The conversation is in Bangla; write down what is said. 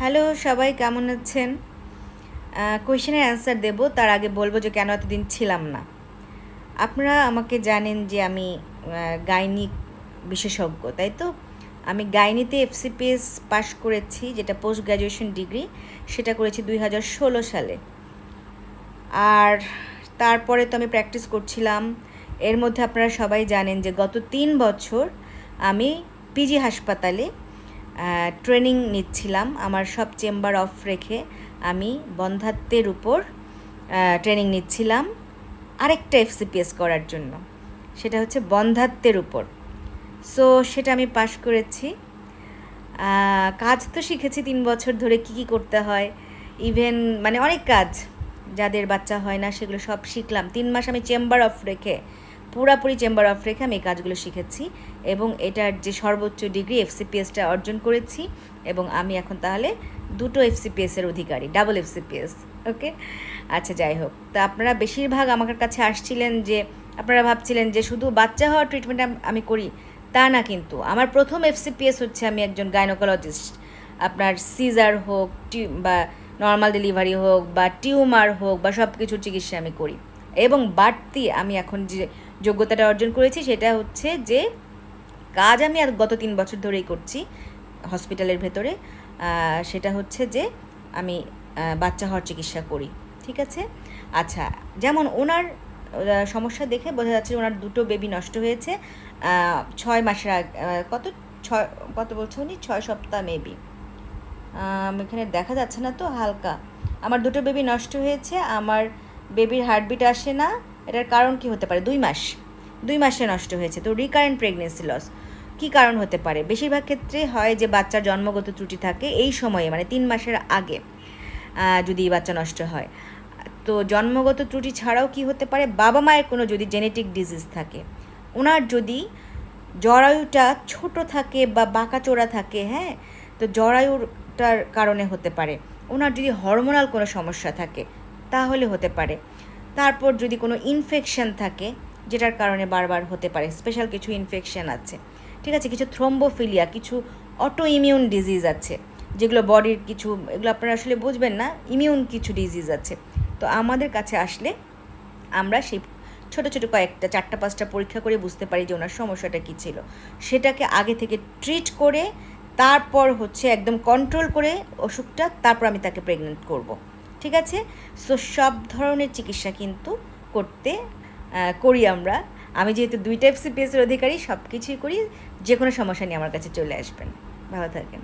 হ্যালো, সবাই কেমন আছেন? কোয়েশনের অ্যান্সার দেব, তার আগে বলব যে কেন এতদিন ছিলাম না। আপনারা আমাকে জানেন যে আমি গাইনিক বিশেষজ্ঞ, তাই তো? আমি গাইনিতে এফসিপিএস পাশ করেছি, যেটা পোস্ট গ্র্যাজুয়েশন ডিগ্রি সেটা করেছি দুই হাজার ষোলো সালে। আর তারপরে তো আমি প্র্যাকটিস করছিলাম। এর মধ্যে আপনারা সবাই জানেন যে গত তিন বছর আমি পিজি হাসপাতালে ট্রেনিং নিচ্ছিলাম আমার সব চেম্বার অফ রেখে আমি বন্ধাত্বের উপর ট্রেনিং নিচ্ছিলাম আরেকটা এফসিপিএস করার জন্য। সেটা হচ্ছে বন্ধাত্বের উপর। সো সেটা আমি পাশ করেছি। কাজ তো শিখেছি তিন বছর ধরে কি কি করতে হয়। ইভেন মানে অনেক কাজ যাদের বাচ্চা হয় না সেগুলো সব শিখলাম। তিন মাস আমি চেম্বার অফ রেখে পুরাপুরি চেম্বার অফ রেখে আমি এই কাজগুলো শিখেছি এবং এটার যে সর্বোচ্চ ডিগ্রি এফসিপিএসটা অর্জন করেছি এবং আমি এখন তাহলে দুটো এফসিপিএসের অধিকারী ডাবল এফসিপিএস ওকে আচ্ছা যাই হোক। তো আপনারা বেশিরভাগ আমার কাছে আসছিলেন যে, আপনারা ভাবছিলেন যে শুধু বাচ্চা হওয়ার ট্রিটমেন্ট আমি করি, তা না কিন্তু। আমার প্রথম এফসিপিএস হচ্ছে আমি একজন গাইনোকোলজিস্ট আপনার সিজার হোক বা নর্মাল ডেলিভারি হোক, বা টিউমার হোক, বা সব কিছুর চিকিৎসা আমি করি। এবং বাড়তি আমি এখন যে যোগ্যতাটা অর্জন করেছি সেটা হচ্ছে যে কাজ আমি আর গত তিন বছর ধরেই করছি হসপিটালের ভেতরে। সেটা হচ্ছে যে আমি বাচ্চা হওয়ার চিকিৎসা করি, ঠিক আছে? আচ্ছা যেমন ওনার সমস্যা দেখে বোঝা যাচ্ছে ওনার দুটো বেবি নষ্ট হয়েছে। ছয় মাসের আগে কত, ছয়, কত বলছে উনি? ছয় সপ্তাহ মেবি এখানে দেখা যাচ্ছে না তো হালকা। আমার দুটো বেবি নষ্ট হয়েছে, আমার বেবির হার্টবিট আসে না। এটার কারণ কি হতে পারে? দুই মাস। দুই মাসে নষ্ট হয়েছে। তো রিকারেন্ট প্রেগনেন্সি লস কী কারণ হতে পারে? বেশিরভাগ ক্ষেত্রে হয় যে বাচ্চার জন্মগত ত্রুটি থাকে এই সময়ে মানে তিন মাসের আগে যদি বাচ্চা নষ্ট হয়। তো জন্মগত ত্রুটি ছাড়াও কি হতে পারে? বাবা মায়ের কোনো যদি জেনেটিক ডিজিজ থাকে ওনার যদি জরায়ুটা ছোট থাকে বা বাঁকাচোড়া থাকে হ্যাঁ তো জরায়ুটার কারণে হতে পারে। ওনার যদি হরমোনাল কোনো সমস্যা থাকে, তাহলে হতে পারে। তারপর যদি কোনো ইনফেকশন থাকে, যেটার কারণে বারবার হতে পারে স্পেশাল কিছু ইনফেকশন আছে, ঠিক আছে? কিছু থ্রম্বোফিলিয়া কিছু অটো ইমিউন ডিজিজ আছে, যেগুলো বডির কিছু, এগুলো আপনারা আসলে বুঝবেন না ইমিউন কিছু ডিজিজ আছে। তো আমাদের কাছে আসলে আমরা সেই ছোটো ছোটো কয়েকটা, চারটা, পাঁচটা পরীক্ষা করে বুঝতে পারি যে ওনার সমস্যাটা কী ছিল। সেটাকে আগে থেকে ট্রিট করে, তারপর হচ্ছে একদম কন্ট্রোল করে অসুখটা তারপর আমি তাকে প্রেগনেন্ট করব। ঠিক আছে? সো সব ধরনের চিকিৎসা কিন্তু করতে করি আমরা। আমি যেহেতু দুই টাইপ সিপিএসের অধিকারী সব কিছুই করি যে কোনো সমস্যা নিয়ে আমার কাছে চলে আসবেন। ভালো থাকেন।